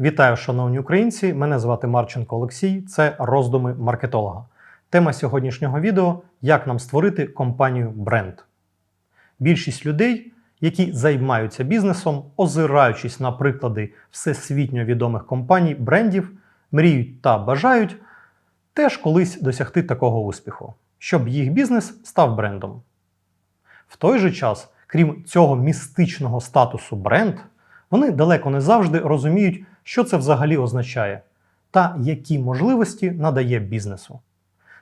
Вітаю, шановні українці! Мене звати Марченко Олексій. Це роздуми маркетолога. Тема сьогоднішнього відео як нам створити компанію бренд. Більшість людей, які займаються бізнесом, озираючись на приклади всесвітньо відомих компаній брендів, мріють та бажають теж колись досягти такого успіху, щоб їх бізнес став брендом. В той же час, крім цього містичного статусу бренд, вони далеко не завжди розуміють, що це взагалі означає та які можливості надає бізнесу.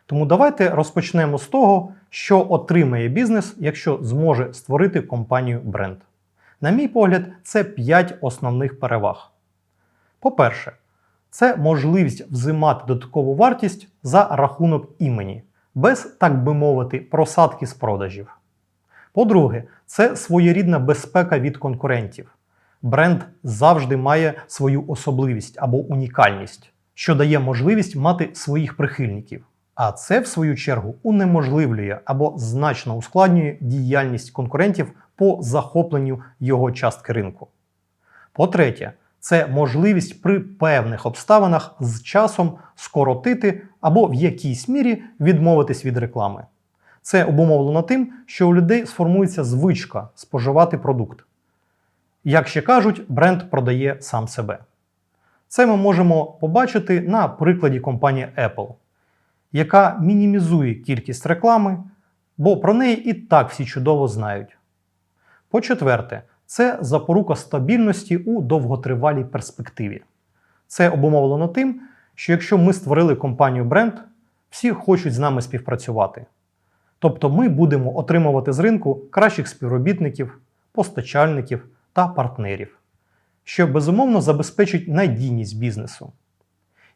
Тому давайте розпочнемо з того, що отримає бізнес, якщо зможе створити компанію бренд. На мій погляд, це 5 основних переваг. По-перше, це можливість взимати додаткову вартість за рахунок імені, без, так би мовити, просадки з продажів. По-друге, це своєрідна безпека від конкурентів. Бренд завжди має свою особливість або унікальність, що дає можливість мати своїх прихильників. А це, в свою чергу, унеможливлює або значно ускладнює діяльність конкурентів по захопленню його частки ринку. По-третє, це можливість при певних обставинах з часом скоротити або в якійсь мірі відмовитись від реклами. Це обумовлено тим, що у людей сформується звичка споживати продукт. Як ще кажуть, бренд продає сам себе. Це ми можемо побачити на прикладі компанії Apple, яка мінімізує кількість реклами, бо про неї і так всі чудово знають. По-четверте, це запорука стабільності у довготривалій перспективі. Це обумовлено тим, що якщо ми створили компанію бренд, всі хочуть з нами співпрацювати. Тобто ми будемо отримувати з ринку кращих співробітників, постачальників та партнерів, що безумовно забезпечить надійність бізнесу.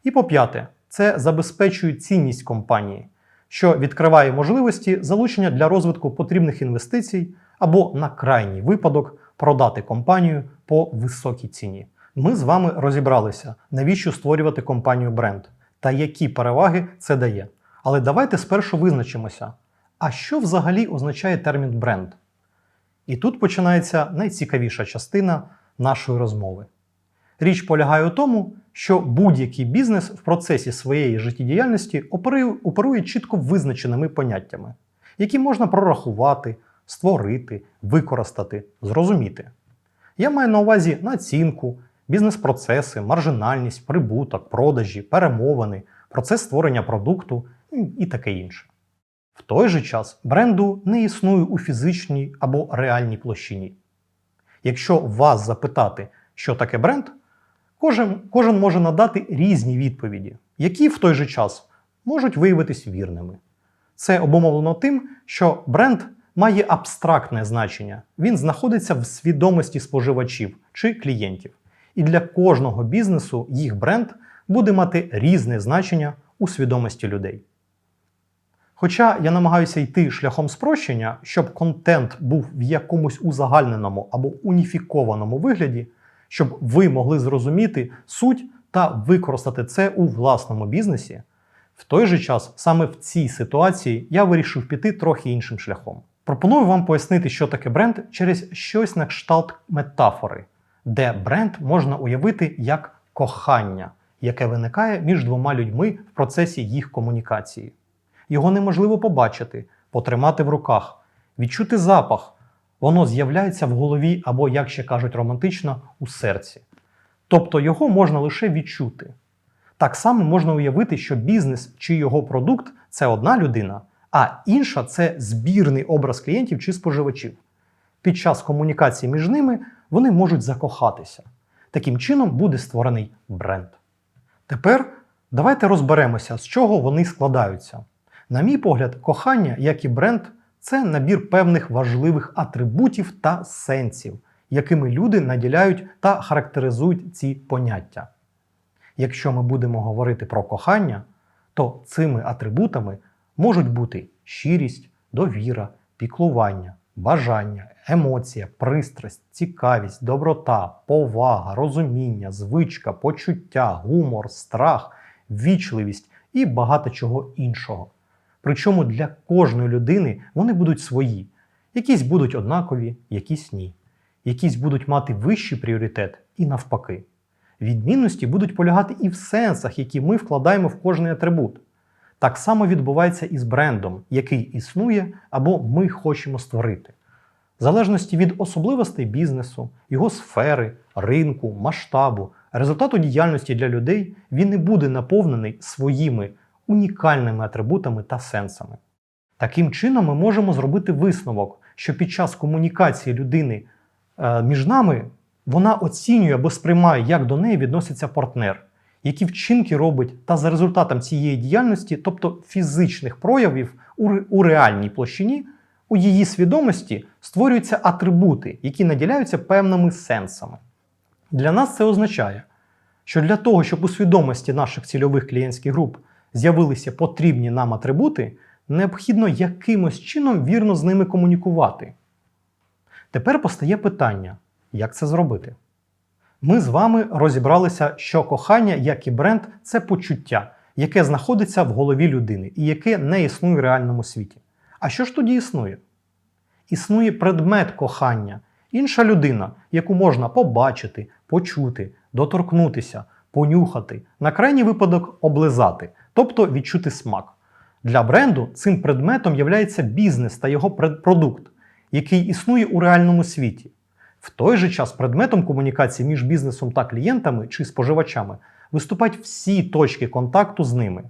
І по п'яте, це забезпечує цінність компанії, що відкриває можливості залучення для розвитку потрібних інвестицій або на крайній випадок продати компанію по високій ціні. Ми з вами розібралися, навіщо створювати компанію бренд та які переваги це дає. Але давайте спершу визначимося, а що взагалі означає термін бренд? І тут починається найцікавіша частина нашої розмови. Річ полягає у тому, що будь-який бізнес в процесі своєї життєдіяльності оперує, чітко визначеними поняттями, які можна прорахувати, створити, використати, зрозуміти. Я маю на увазі націнку, бізнес-процеси, маржинальність, прибуток, продажі, перемовини, процес створення продукту і таке інше. В той же час бренду не існує у фізичній або реальній площині. Якщо вас запитати, що таке бренд, кожен, кожен може надати різні відповіді, які в той же час можуть виявитись вірними. Це обумовлено тим, що бренд має абстрактне значення, він знаходиться в свідомості споживачів чи клієнтів. І для кожного бізнесу їх бренд буде мати різне значення у свідомості людей. Хоча я намагаюся йти шляхом спрощення, щоб контент був в якомусь узагальненому або уніфікованому вигляді, щоб ви могли зрозуміти суть та використати це у власному бізнесі, в той же час саме в цій ситуації я вирішив піти трохи іншим шляхом. Пропоную вам пояснити, що таке бренд через щось на кшталт метафори, де бренд можна уявити як кохання, яке виникає між двома людьми в процесі їх комунікації. Його неможливо побачити, потримати в руках, відчути запах. Воно з'являється в голові або, як ще кажуть романтично, у серці. Тобто його можна лише відчути. Так само можна уявити, що бізнес чи його продукт це одна людина, а інша це збірний образ клієнтів чи споживачів. Під час комунікації між ними вони можуть закохатися. Таким чином буде створений бренд. Тепер давайте розберемося, з чого вони складаються. На мій погляд, кохання, як і бренд, це набір певних важливих атрибутів та сенсів, якими люди наділяють та характеризують ці поняття. Якщо ми будемо говорити про кохання, то цими атрибутами можуть бути щирість, довіра, піклування, бажання, емоція, пристрасть, цікавість, доброта, повага, розуміння, звичка, почуття, гумор, страх, вічливість і багато чого іншого. Причому для кожної людини вони будуть свої. Якісь будуть однакові, якісь ні. Якісь будуть мати вищий пріоритет і навпаки. Відмінності будуть полягати і в сенсах, які ми вкладаємо в кожний атрибут. Так само відбувається і з брендом, який існує або ми хочемо створити. В залежності від особливостей бізнесу, його сфери, ринку, масштабу, результату діяльності для людей він не буде наповнений своїми унікальними атрибутами та сенсами. Таким чином, ми можемо зробити висновок, що під час комунікації людини е, між нами вона оцінює або сприймає, як до неї відноситься партнер, які вчинки робить, та за результатом цієї діяльності, тобто фізичних проявів у реальній площині, у її свідомості створюються атрибути, які наділяються певними сенсами. Для нас це означає, що для того, щоб у свідомості наших цільових клієнтських груп з'явилися потрібні нам атрибути, необхідно якимось чином вірно з ними комунікувати. Тепер постає питання, як це зробити? Ми з вами розібралися, що кохання, як і бренд, це почуття, яке знаходиться в голові людини і яке не існує в реальному світі. А що ж тоді існує? Існує предмет кохання, інша людина, яку можна побачити, почути, доторкнутися, понюхати, на крайній випадок облизати, тобто відчути смак. Для бренду цим предметом є бізнес та його предпродукт, який існує у реальному світі. В той же час предметом комунікації між бізнесом та клієнтами чи споживачами виступають всі точки контакту з ними.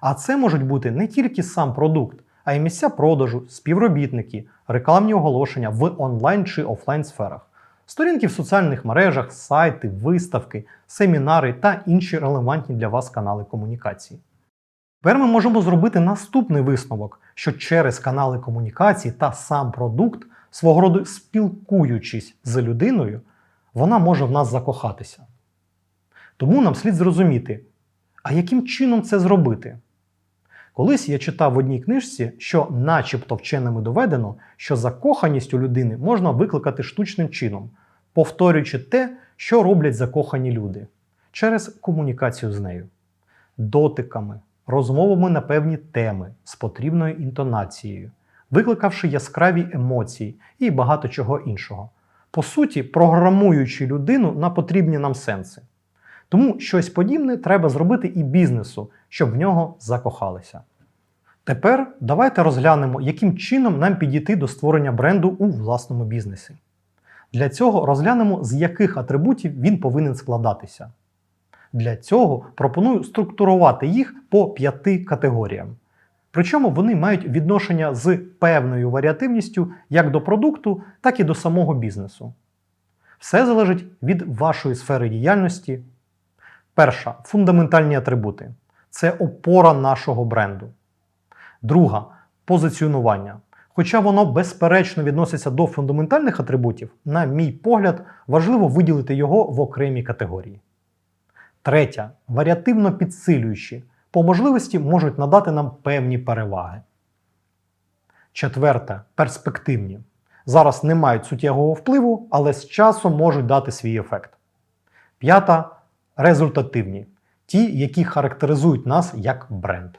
А це можуть бути не тільки сам продукт, а й місця продажу, співробітники, рекламні оголошення в онлайн чи офлайн сферах, сторінки в соціальних мережах, сайти, виставки, семінари та інші релевантні для вас канали комунікації. Тепер ми можемо зробити наступний висновок, що через канали комунікації та сам продукт, свого роду спілкуючись з людиною, вона може в нас закохатися. Тому нам слід зрозуміти, а яким чином це зробити? Колись я читав в одній книжці, що, начебто, вченими доведено, що закоханість у людини можна викликати штучним чином, повторюючи те, що роблять закохані люди через комунікацію з нею, дотиками, розмовами на певні теми з потрібною інтонацією, викликавши яскраві емоції і багато чого іншого. По суті, програмуючи людину на потрібні нам сенси. Тому щось подібне треба зробити і бізнесу, щоб в нього закохалися. Тепер давайте розглянемо, яким чином нам підійти до створення бренду у власному бізнесі. Для цього розглянемо, з яких атрибутів він повинен складатися. Для цього пропоную структурувати їх по п'яти категоріям. Причому вони мають відношення з певною варіативністю як до продукту, так і до самого бізнесу. Все залежить від вашої сфери діяльності. Перша фундаментальні атрибути це опора нашого бренду. Друга позиціонування. Хоча воно безперечно відноситься до фундаментальних атрибутів, на мій погляд, важливо виділити його в окремі категорії. Третя варіативно підсилюючі, по можливості можуть надати нам певні переваги. Четверте перспективні. Зараз не мають суттєвого впливу, але з часом можуть дати свій ефект. П'ята результативні, ті, які характеризують нас як бренд.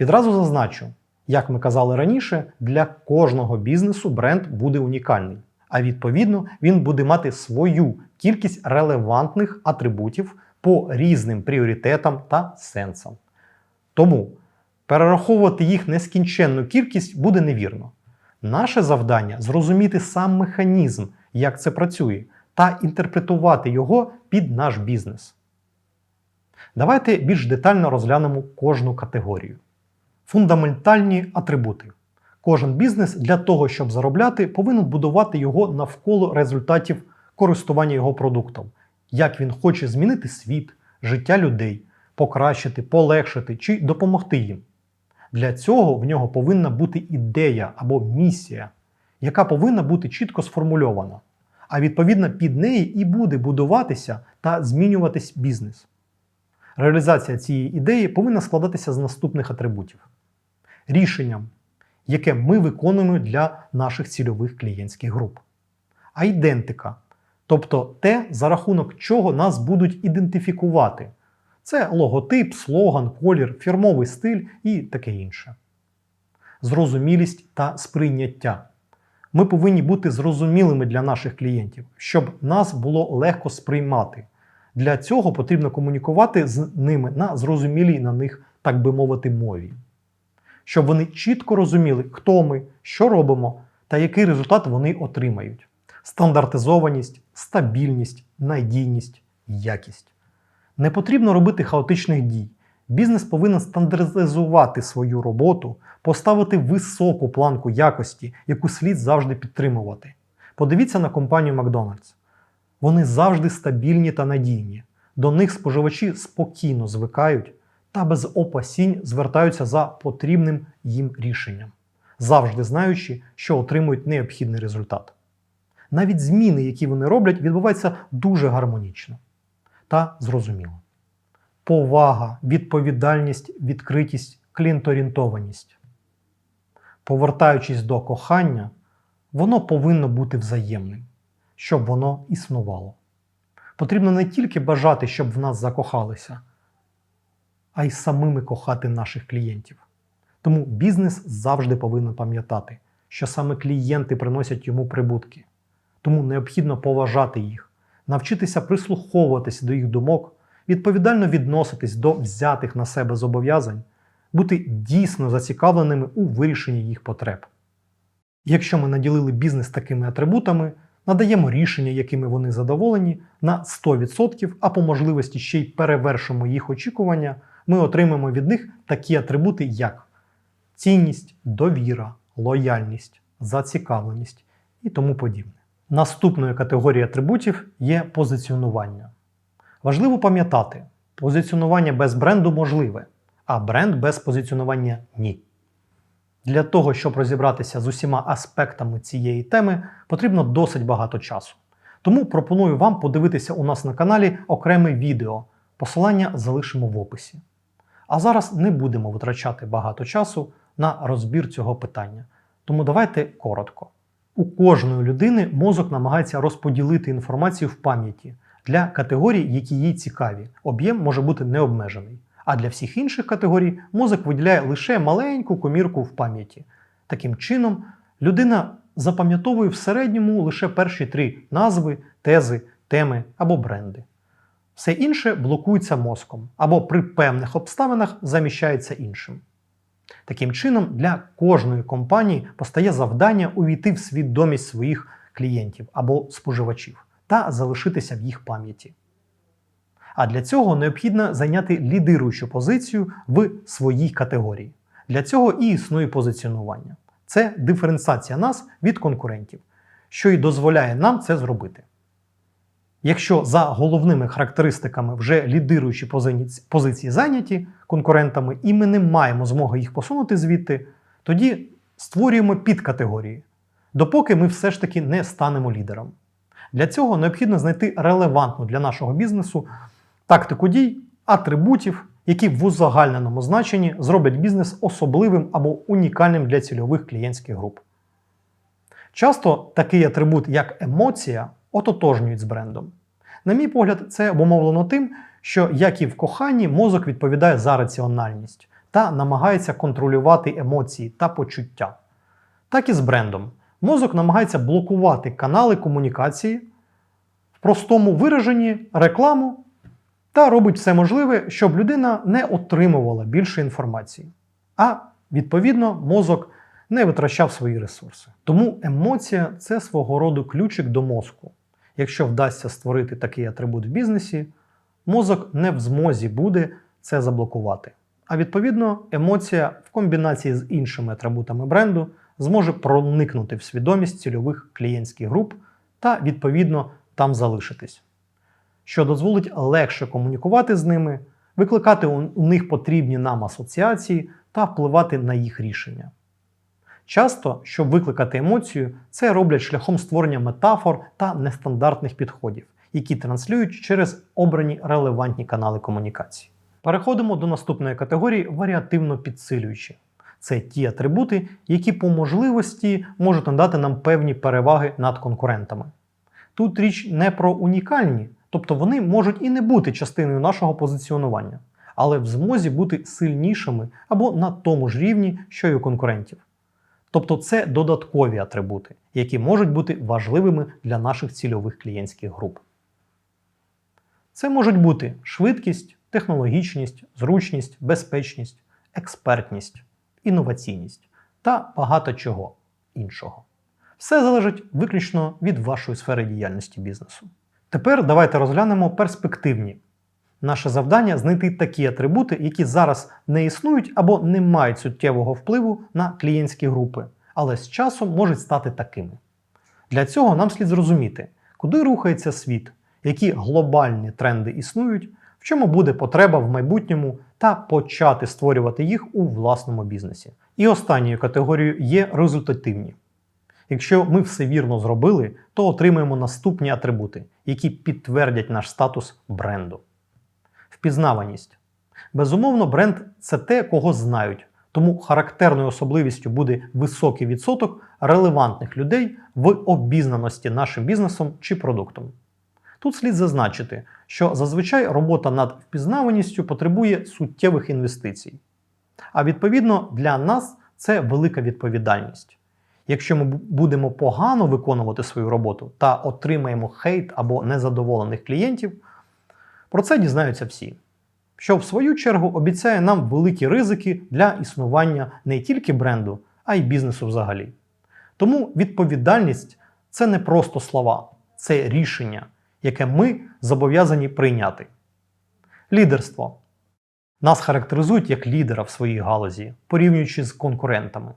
Відразу зазначу, як ми казали раніше, для кожного бізнесу бренд буде унікальний, а відповідно він буде мати свою кількість релевантних атрибутів по різним пріоритетам та сенсам. Тому перераховувати їх нескінченну кількість буде невірно. Наше завдання зрозуміти сам механізм, як це працює, та інтерпретувати його під наш бізнес. Давайте більш детально розглянемо кожну категорію. Фундаментальні атрибути. Кожен бізнес для того, щоб заробляти, повинен будувати його навколо результатів користування його продуктом, як він хоче змінити світ, життя людей, покращити, полегшити чи допомогти їм. Для цього в нього повинна бути ідея або місія, яка повинна бути чітко сформульована. А відповідно під неї і буде будуватися та змінюватись бізнес. Реалізація цієї ідеї повинна складатися з наступних атрибутів: рішенням, яке ми виконуємо для наших цільових клієнтських груп, айдентика, тобто те, за рахунок чого нас будуть ідентифікувати. Це логотип, слоган, колір, фірмовий стиль і таке інше. Зрозумілість та сприйняття. Ми повинні бути зрозумілими для наших клієнтів, щоб нас було легко сприймати, Для цього потрібно комунікувати з ними на зрозумілій на них, так би мовити, мові, щоб вони чітко розуміли, хто ми, що робимо та який результат вони отримають. Стандартизованість, стабільність, надійність, якість. Не потрібно робити хаотичних дій. Бізнес повинен стандартизувати свою роботу, поставити високу планку якості, яку слід завжди підтримувати. Подивіться на компанію Макдональдс. Вони завжди стабільні та надійні. До них споживачі спокійно звикають та без опасінь звертаються за потрібним їм рішенням, завжди знаючи, що отримують необхідний результат. Навіть зміни, які вони роблять, відбуваються дуже гармонічно та зрозуміло. Повага, відповідальність, відкритість, клієнторієнтованість. Повертаючись до кохання, воно повинно бути взаємним, щоб воно існувало. Потрібно не тільки бажати, щоб в нас закохалися, а й самими кохати наших клієнтів. Тому бізнес завжди повинен пам'ятати, що саме клієнти приносять йому прибутки. Тому необхідно поважати їх, навчитися прислуховуватися до їх думок, відповідально відноситись до взятих на себе зобов'язань, бути дійсно зацікавленими у вирішенні їх потреб. Якщо ми наділили бізнес такими атрибутами, надаємо рішення, якими вони задоволені, на 100%, а по можливості ще й перевершимо їх очікування, ми отримаємо від них такі атрибути, як цінність, довіра, лояльність, зацікавленість і тому подібне. Наступною категорією атрибутів є позиціонування. Важливо пам'ятати, позиціонування без бренду можливе, а бренд без позиціонування ні. Для того, щоб розібратися з усіма аспектами цієї теми, потрібно досить багато часу. Тому пропоную вам подивитися у нас на каналі окреме відео. Посилання залишимо в описі. А зараз не будемо витрачати багато часу на розбір цього питання. Тому давайте коротко. У кожної людини мозок намагається розподілити інформацію в пам'яті для категорій, які їй цікаві. Об'єм може бути необмежений. А для всіх інших категорій мозок виділяє лише маленьку комірку в пам'яті. Таким чином, людина запам'ятовує в середньому лише перші три назви, тези, теми або бренди. Все інше блокується мозком або при певних обставинах заміщається іншим. Таким чином, для кожної компанії постає завдання увійти в свідомість своїх клієнтів або споживачів та залишитися в їх пам'яті. А для цього необхідно зайняти лідируючу позицію в своїй категорії. Для цього і існує позиціонування. Це диференціація нас від конкурентів, що і дозволяє нам це зробити. Якщо за головними характеристиками вже лідируючі позиції зайняті конкурентами, і ми не маємо змоги їх посунути звідти, тоді створюємо підкатегорії, допоки ми все ж таки не станемо лідером. Для цього необхідно знайти релевантну для нашого бізнесу тактику дій, атрибутів, які в узагальненому значенні зроблять бізнес особливим або унікальним для цільових клієнтських груп. Часто такий атрибут, як емоція, ототожнюють з брендом. На мій погляд, це обумовлено тим, що, як і в коханні, мозок відповідає за раціональність та намагається контролювати емоції та почуття. Так і з брендом. Мозок намагається блокувати канали комунікації, в простому вираженні рекламу та робить все можливе, щоб людина не отримувала більше інформації. А відповідно, мозок не витрачав свої ресурси. Тому емоція це свого роду ключик до мозку. Якщо вдасться створити такий атрибут в бізнесі, мозок не в змозі буде це заблокувати. А відповідно, емоція в комбінації з іншими атрибутами бренду зможе проникнути в свідомість цільових клієнтських груп та, відповідно, там залишитись, що дозволить легше комунікувати з ними, викликати у них потрібні нам асоціації та впливати на їх рішення. Часто, щоб викликати емоцію, це роблять шляхом створення метафор та нестандартних підходів, які транслюють через обрані релевантні канали комунікації. Переходимо до наступної категорії варіативно підсилюючі. Це ті атрибути, які по можливості можуть надати нам певні переваги над конкурентами. Тут річ не про унікальні, тобто вони можуть і не бути частиною нашого позиціонування, але в змозі бути сильнішими або на тому ж рівні, що й у конкурентів. Тобто це додаткові атрибути, які можуть бути важливими для наших цільових клієнтських груп. Це можуть бути швидкість, технологічність, зручність, безпечність, експертність, інноваційність та багато чого іншого. Все залежить виключно від вашої сфери діяльності бізнесу. Тепер давайте розглянемо перспективні. Наше завдання знайти такі атрибути, які зараз не існують або не мають суттєвого впливу на клієнтські групи, але з часом можуть стати такими. Для цього нам слід зрозуміти, куди рухається світ, які глобальні тренди існують, в чому буде потреба в майбутньому та почати створювати їх у власному бізнесі. І останньою категорією є результативні. Якщо ми все вірно зробили, то отримаємо наступні атрибути, які підтвердять наш статус бренду. Впізнаваність. Безумовно, бренд це те, кого знають, тому характерною особливістю буде високий відсоток релевантних людей в обізнаності нашим бізнесом чи продуктом. Тут слід зазначити, що зазвичай робота над впізнаваністю потребує суттєвих інвестицій. А відповідно для нас це велика відповідальність. Якщо ми будемо погано виконувати свою роботу та отримаємо хейт або незадоволених клієнтів, про це дізнаються всі. Що в свою чергу обіцяє нам великі ризики для існування не тільки бренду, а й бізнесу взагалі. Тому відповідальність це не просто слова, це рішення, яке ми зобов'язані прийняти. Лідерство. Нас характеризують як лідера в своїй галузі, порівнюючи з конкурентами.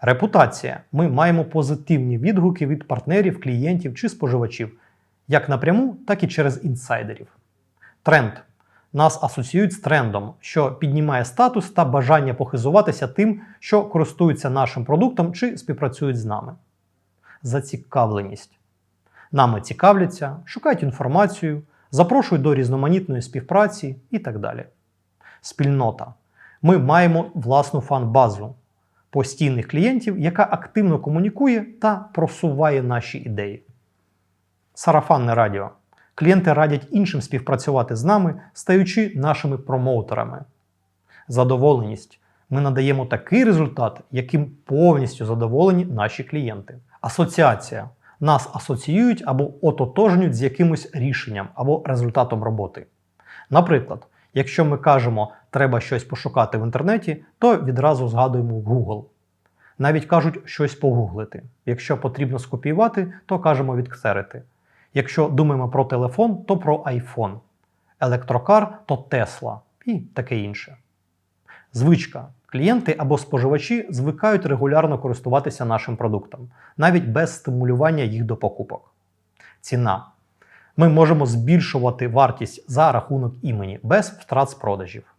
Репутація. Ми маємо позитивні відгуки від партнерів, клієнтів чи споживачів, як напряму, так і через інсайдерів. Тренд. Нас асоціюють з трендом, що піднімає статус та бажання похизуватися тим, що користуються нашим продуктом чи співпрацюють з нами. Зацікавленість. Нами цікавляться, шукають інформацію, запрошують до різноманітної співпраці і так далі. Спільнота. Ми маємо власну фан-базу постійних клієнтів, яка активно комунікує та просуває наші ідеї. Сарафанне радіо. Клієнти радять іншим співпрацювати з нами, стаючи нашими промоутерами. Задоволеність. Ми надаємо такий результат, яким повністю задоволені наші клієнти. Асоціація. Нас асоціюють або ототожнюють з якимось рішенням або результатом роботи. Наприклад, якщо ми кажемо, треба щось пошукати в інтернеті, то відразу згадуємо Google. Навіть кажуть щось погуглити. Якщо потрібно скопіювати, то кажемо відксерити. Якщо думаємо про телефон, то про iPhone. Електрокар то Tesla і таке інше. Звичка. Клієнти або споживачі звикають регулярно користуватися нашим продуктом, навіть без стимулювання їх до покупок. Ціна. Ми можемо збільшувати вартість за рахунок імені без втрат з продажів.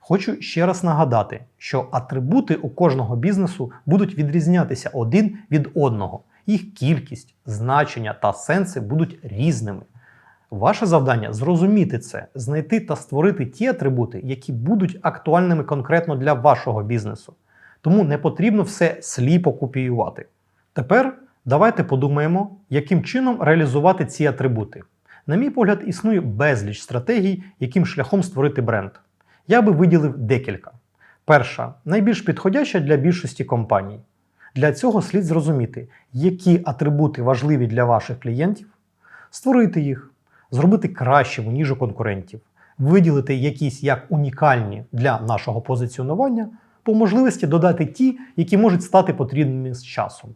Хочу ще раз нагадати, що атрибути у кожного бізнесу будуть відрізнятися один від одного. Їх кількість, значення та сенси будуть різними. Ваше завдання зрозуміти це, знайти та створити ті атрибути, які будуть актуальними конкретно для вашого бізнесу. Тому не потрібно все сліпо копіювати. Тепер давайте подумаємо, яким чином реалізувати ці атрибути. На мій погляд, існує безліч стратегій, яким шляхом створити бренд. Я би виділив декілька. Перша найбільш підходяща для більшості компаній. Для цього слід зрозуміти, які атрибути важливі для ваших клієнтів, створити їх, зробити кращими, ніж у конкурентів, виділити якісь як унікальні для нашого позиціонування, по можливості додати ті, які можуть стати потрібними з часом.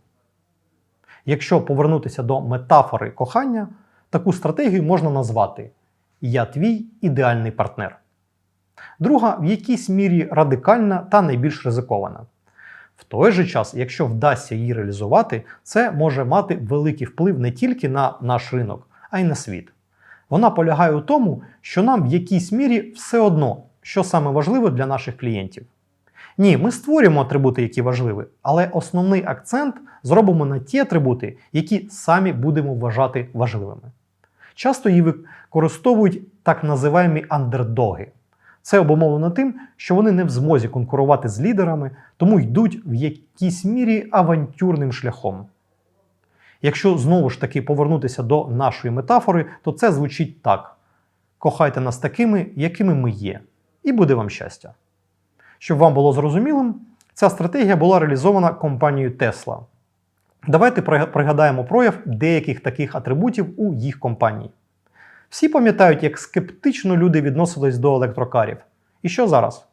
Якщо повернутися до метафори кохання, таку стратегію можна назвати Я твій ідеальний партнер. Друга в якійсь мірі радикальна та найбільш ризикована. В той же час, якщо вдасться її реалізувати, це може мати великий вплив не тільки на наш ринок, а й на світ. Вона полягає у тому, що нам в якійсь мірі все одно, що саме важливо для наших клієнтів. Ні, ми створюємо атрибути, які важливі, але основний акцент зробимо на ті атрибути, які самі будемо вважати важливими. Часто її використовують так називаємо андердоги. Це обумовлено тим, що вони не в змозі конкурувати з лідерами, тому йдуть в якійсь мірі авантюрним шляхом. Якщо знову ж таки повернутися до нашої метафори, то це звучить так: кохайте нас такими, якими ми є, і буде вам щастя. Щоб вам було зрозумілим, ця стратегія була реалізована компанією Tesla. Давайте пригадаємо прояв деяких таких атрибутів у їх компанії. Всі пам'ятають, як скептично люди відносились до електрокарів. І що зараз?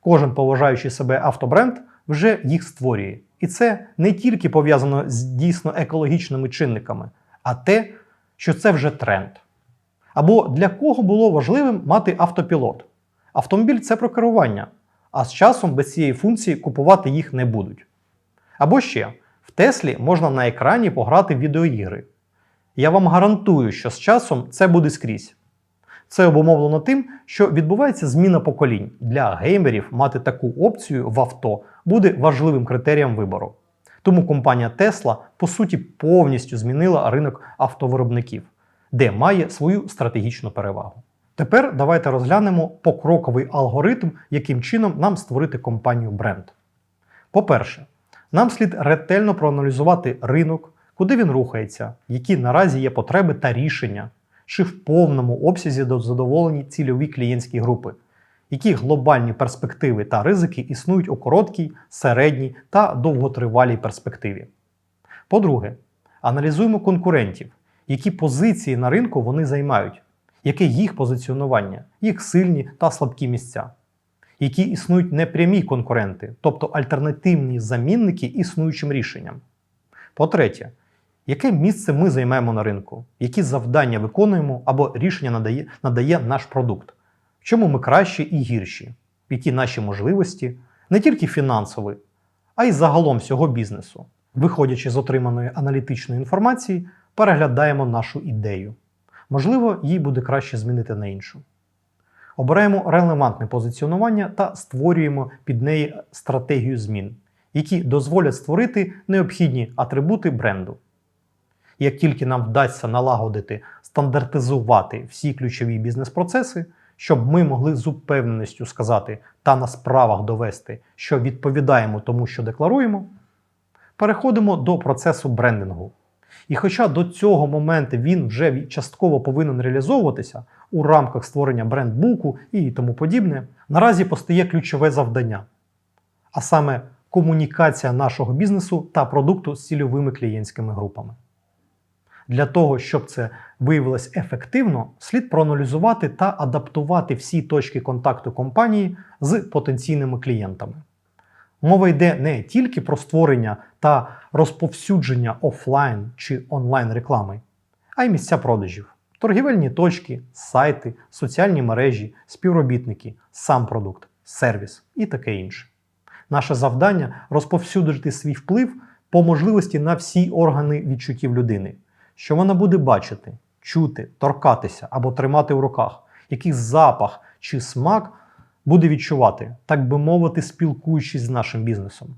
Кожен поважаючий себе автобренд вже їх створює. І це не тільки пов'язано з дійсно екологічними чинниками, а те, що це вже тренд. Або для кого було важливим мати автопілот? Автомобіль це про керування, а з часом без цієї функції купувати їх не будуть. Або ще в Теслі можна на екрані пограти в відеоігри. Я вам гарантую, що з часом це буде скрізь. Це обумовлено тим, що відбувається зміна поколінь. Для геймерів мати таку опцію в авто буде важливим критерієм вибору. Тому компанія Tesla по суті повністю змінила ринок автовиробників, де має свою стратегічну перевагу. Тепер давайте розглянемо покроковий алгоритм, яким чином нам створити компанію бренд. По-перше, нам слід ретельно проаналізувати ринок, куди він рухається, які наразі є потреби та рішення, чи в повному обсязі задоволені цільові клієнтські групи, які глобальні перспективи та ризики існують у короткій, середній та довготривалій перспективі. По-друге, аналізуємо конкурентів, які позиції на ринку вони займають, яке їх позиціонування, їх сильні та слабкі місця, які існують непрямі конкуренти, тобто альтернативні замінники існуючим рішенням. По-третє, яке місце ми займаємо на ринку, які завдання виконуємо або рішення надає, надає наш продукт, в чому ми кращі і гірші, які наші можливості, не тільки фінансові, а й загалом всього бізнесу. Виходячи з отриманої аналітичної інформації, переглядаємо нашу ідею. Можливо, їй буде краще змінити на іншу. Обираємо релевантне позиціонування та створюємо під неї стратегію змін, які дозволять створити необхідні атрибути бренду. Як тільки нам вдасться налагодити, стандартизувати всі ключові бізнес-процеси, щоб ми могли з упевненістю сказати та на справах довести, що відповідаємо тому, що декларуємо, переходимо до процесу брендингу. І хоча до цього моменту він вже частково повинен реалізовуватися у рамках створення брендбуку і тому подібне, наразі постає ключове завдання, а саме комунікація нашого бізнесу та продукту з цільовими клієнтськими групами. Для того, щоб це виявилось ефективно, слід проаналізувати та адаптувати всі точки контакту компанії з потенційними клієнтами. Мова йде не тільки про створення та розповсюдження офлайн чи онлайн реклами, а й місця продажів, торгівельні точки, сайти, соціальні мережі, співробітники, сам продукт, сервіс і таке інше. Наше завдання розповсюдити свій вплив по можливості на всі органи відчуттів людини, що вона буде бачити, чути, торкатися або тримати в руках, який запах чи смак буде відчувати, так би мовити, спілкуючись з нашим бізнесом.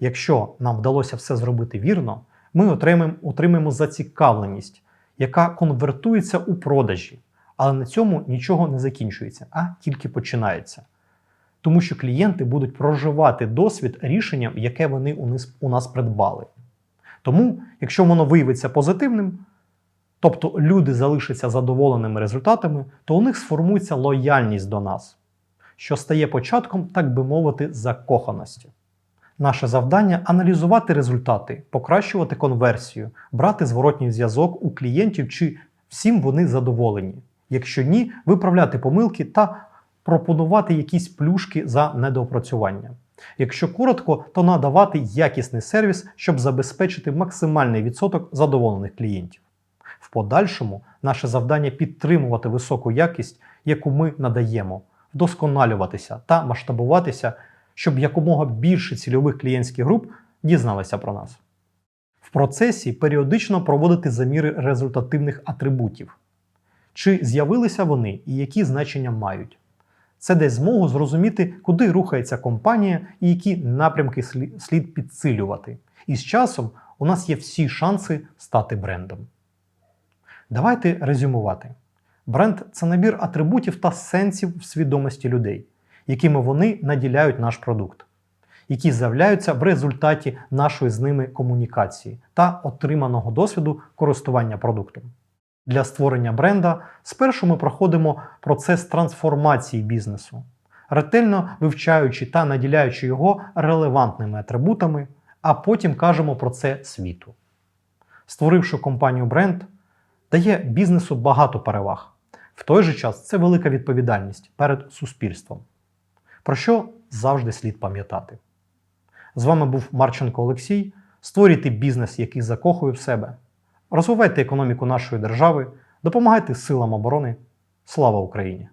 Якщо нам вдалося все зробити вірно, ми отримаємо, отримаємо зацікавленість, яка конвертується у продажі, але на цьому нічого не закінчується, а тільки починається. Тому що клієнти будуть проживати досвід рішенням, яке вони у нас придбали. Тому, якщо воно виявиться позитивним, тобто люди залишаться задоволеними результатами, то у них сформується лояльність до нас, що стає початком, так би мовити, закоханості. Наше завдання аналізувати результати, покращувати конверсію, брати зворотній зв'язок у клієнтів, чи всім вони задоволені. Якщо ні, виправляти помилки та пропонувати якісь плюшки за недоопрацювання. Якщо коротко, то надавати якісний сервіс, щоб забезпечити максимальний відсоток задоволених клієнтів. В подальшому наше завдання підтримувати високу якість, яку ми надаємо, вдосконалюватися та масштабуватися, щоб якомога більше цільових клієнтських груп дізналися про нас. В процесі періодично проводити заміри результативних атрибутів, чи з'явилися вони і які значення мають. Це дасть змогу зрозуміти, куди рухається компанія і які напрямки слід підсилювати. І з часом у нас є всі шанси стати брендом. Давайте резюмувати. Бренд це набір атрибутів та сенсів в свідомості людей, якими вони наділяють наш продукт, які з'являються в результаті нашої з ними комунікації та отриманого досвіду користування продуктом. Для створення бренда спершу ми проходимо процес трансформації бізнесу, ретельно вивчаючи та наділяючи його релевантними атрибутами, а потім кажемо про це світу. Створивши компанію бренд, дає бізнесу багато переваг. В той же час це велика відповідальність перед суспільством, про що завжди слід пам'ятати. З вами був Марченко Олексій. Створюйте бізнес, який закохує в себе. Розвивайте економіку нашої держави, допомагайте силам оборони. Слава Україні!